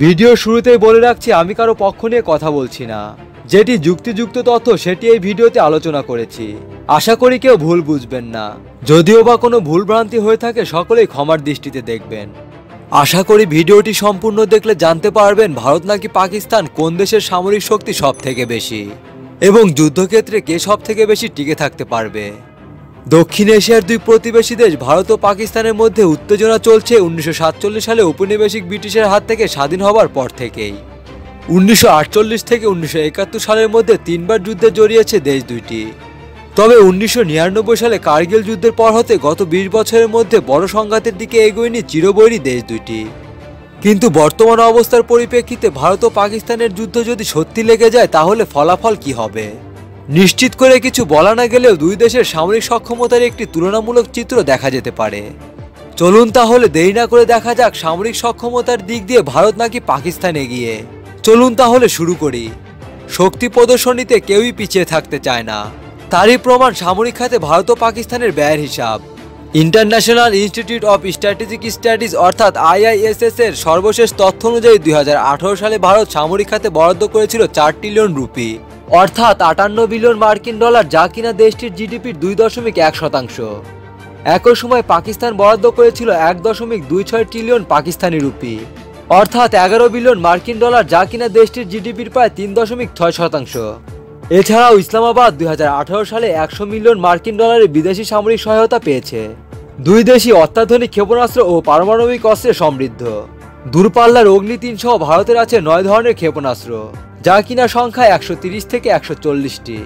Video শুরুতেই বলে রাখছি, আমি কারও পক্ষ নিয়ে কথা বলছি না। যেটি যুক্তিযুক্ত তথ্য, সেটি এই ভিডিওতে আলোচনা করেছি। আশা করি কেউ ভুল বুঝবেন না। যদিও বা কোনো ভুলভ্রান্তি হয়ে থাকে, সকলেই ক্ষমার দৃষ্টিতে দেখবেন। আশা করি ভিডিওটি সম্পূর্ণ দেখলে জানতে পারবেন, ভারত নাকি পাকিস্তান কোন দেশের সামরিক শক্তি সব থেকে বেশি এবং যুদ্ধক্ষেত্রে কে সব থেকে বেশি টিকে থাকতে পারবে। দক্ষিণ এশিয়ার দুই প্রতিবেশী দেশ, ভারত ও পাকিস্তানের মধ্যে উত্তেজনা চলছে উনিশশো সাতচল্লিশ সালে উপনিবেশিক ব্রিটিশের হাত থেকে স্বাধীন হবার পর থেকেই। উনিশশো আটচল্লিশ থেকে উনিশশো একাত্তর সালের মধ্যে তিনবার যুদ্ধে জড়িয়েছে দেশ দুইটি। তবে উনিশশো নিরানব্বই সালে কার্গিল যুদ্ধের পর হতে গত বিশ বছরের মধ্যে বড় সংঘাতের দিকে এগোয়নি চিরবৈরী দেশ দুইটি। কিন্তু বর্তমান অবস্থার পরিপ্রেক্ষিতে ভারত ও পাকিস্তানের যুদ্ধ যদি সত্যি লেগে যায়, তাহলে ফলাফল কি হবে? নিশ্চিত করে কিছু বলা না গেলেও দুই দেশের সামরিক সক্ষমতার একটি তুলনামূলক চিত্র দেখা যেতে পারে। চলুন তাহলে দেরি না করে দেখা যাক সামরিক সক্ষমতার দিক দিয়ে ভারত নাকি পাকিস্তান এগিয়ে। চলুন তাহলে শুরু করি। শক্তি প্রদর্শনীতে কেউই পিছিয়ে থাকতে চায় না। তারই প্রমাণ সামরিক খাতে ভারত ও পাকিস্তানের ব্যয়ের হিসাব। International Institute of Strategic Studies অর্থাৎ আইআইএসএস এর সর্বশেষ তথ্য অনুযায়ী দুই হাজার আঠারো সালে ভারত সামরিক খাতে বরাদ্দ করেছিল চার ট্রিলিয়ন রুপি। অর্থাৎ আটান্ন বিলিয়ন মার্কিন ডলার যা কিনা দেশটির জিডিপির দুই দশমিক এক শতাংশ। একই সময় পাকিস্তান বরাদ্দ করেছিল এক দশমিক দুই ছয় ট্রিলিয়ন পাকিস্তানি রুপি। অর্থাৎ এগারো বিলিয়ন মার্কিন ডলার যা কিনা দেশটির জিডিপির প্রায় তিন দশমিক ছয় শতাংশ। এছাড়াও ইসলামাবাদ দুই হাজার আঠারো সালে একশো মিলিয়ন মার্কিন ডলারের বিদেশি সামরিক সহায়তা পেয়েছে। দুই দেশই অত্যাধুনিক ক্ষেপণাস্ত্র ও পারমাণবিক অস্ত্রে সমৃদ্ধ। দূরপাল্লার অগ্নি তিনসহ ভারতের আছে নয় ধরনের ক্ষেপণাস্ত্র। যা কিনা সংখ্যা একশো থেকে একশো চল্লিশটি।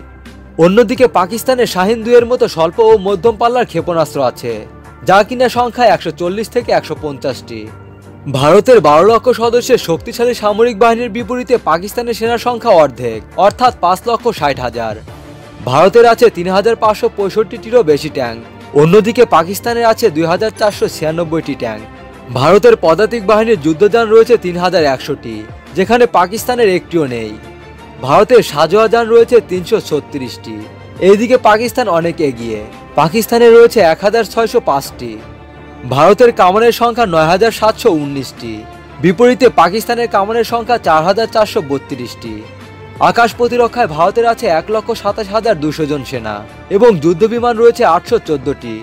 অন্যদিকে পাকিস্তানের শাহিন দুয়ের মতো স্বল্প ও মধ্যম পাল্লার ক্ষেপণাস্ত্র আছে, যা কিনা সংখ্যা একশো চল্লিশ থেকে একশো পঞ্চাশটি। ভারতের বারো লক্ষ সদস্যের শক্তিশালী সামরিক বাহিনীর বিপরীতে পাকিস্তানের সেনার সংখ্যা অর্ধেক, অর্থাৎ পাঁচ লক্ষ ষাট হাজার। ভারতের আছে তিন হাজার পাঁচশো পঁয়ষট্টিটিরও বেশি ট্যাঙ্ক, অন্যদিকে পাকিস্তানের আছে দুই হাজার চারশো ছিয়ানব্বইটি ট্যাঙ্ক। ভারতের পদাতিক বাহিনীর যুদ্ধযান রয়েছে তিন হাজার একশোটি। যেখানে পাকিস্তানের একটিও নেই। ভারতের সাজোয়াজান রয়েছে তিনশো ছত্রিশটি। এইদিকে পাকিস্তান অনেক এগিয়ে। পাকিস্তানে রয়েছে এক হাজার ছয়শো পাঁচটি। ভারতের কামানের সংখ্যা নয় হাজার সাতশো উনিশটি। বিপরীতে পাকিস্তানের কামানের সংখ্যা চার হাজার চারশো বত্রিশটি। আকাশ প্রতিরক্ষায় ভারতের আছে এক লক্ষ সাতাশ হাজার দুশো জন সেনা এবং যুদ্ধবিমান রয়েছে আটশো চোদ্দটি।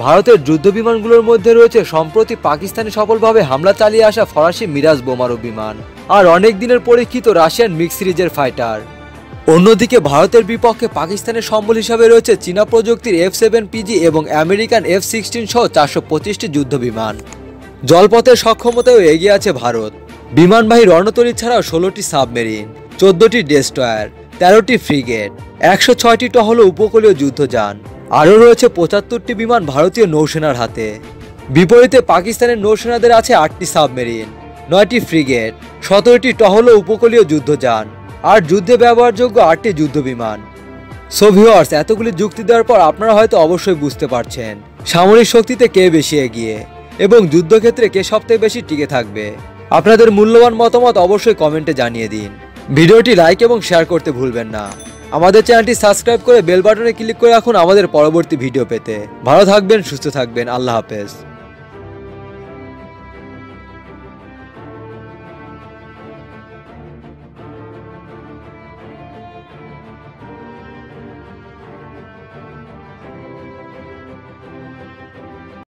ভারতের যুদ্ধবিমানগুলোর মধ্যে রয়েছে সম্প্রতি পাকিস্তানে সফলভাবে হামলা চালিয়ে আসা ফরাসি মিরাজ বোমারু বিমান আর অনেক দিনের পরীক্ষিত রাশিয়ান মিক্স সিরিজের ফাইটার। অন্যদিকে ভারতের বিপক্ষে পাকিস্তানের সম্বল হিসাবে রয়েছে চীনা প্রযুক্তির এফ সেভেন পিজি এবং আমেরিকান এফ সিক্সটিন সহ চারশো পঁচিশটি যুদ্ধবিমান। জলপথের সক্ষমতায়ও এগিয়ে আছে ভারত। বিমানবাহী রণতরী ছাড়াও ষোলোটি সাবমেরিন, চোদ্দটি ডেস্ট্রয়ার, তেরোটি ফ্রিগেট, একশো ছয়টি টহল উপকূলীয় যুদ্ধযান। আরও রয়েছে পঁচাত্তরটি বিমান ভারতীয় নৌসেনার হাতে। বিপরীতে পাকিস্তানের নৌসেনাদের আছে আটটি সাবমেরিন, নয়টি ফ্রিগেট, সতেরোটি টহল উপকূলীয় যুদ্ধযান আর যুদ্ধে ব্যবহারযোগ্য আটটি যুদ্ধবিমান সো ভিউয়ার্স এতগুলি যুক্তি দেওয়ার পর আপনারা হয়তো অবশ্যই বুঝতে পারছেন সামরিক শক্তিতে কে বেশি এগিয়ে এবং যুদ্ধক্ষেত্রে কে সবথেকে বেশি টিকে থাকবে। আপনাদের মূল্যবান মতামত অবশ্যই কমেন্টে জানিয়ে দিন। ভিডিওটি লাইক এবং শেয়ার করতে ভুলবেন না। আমাদের চ্যানেলটি সাবস্ক্রাইব করে বেল বাটনে ক্লিক করে রাখুন আমাদের পরবর্তী ভিডিও পেতে। ভালো থাকবেন, সুস্থ থাকবেন। আল্লাহ হাফেজ।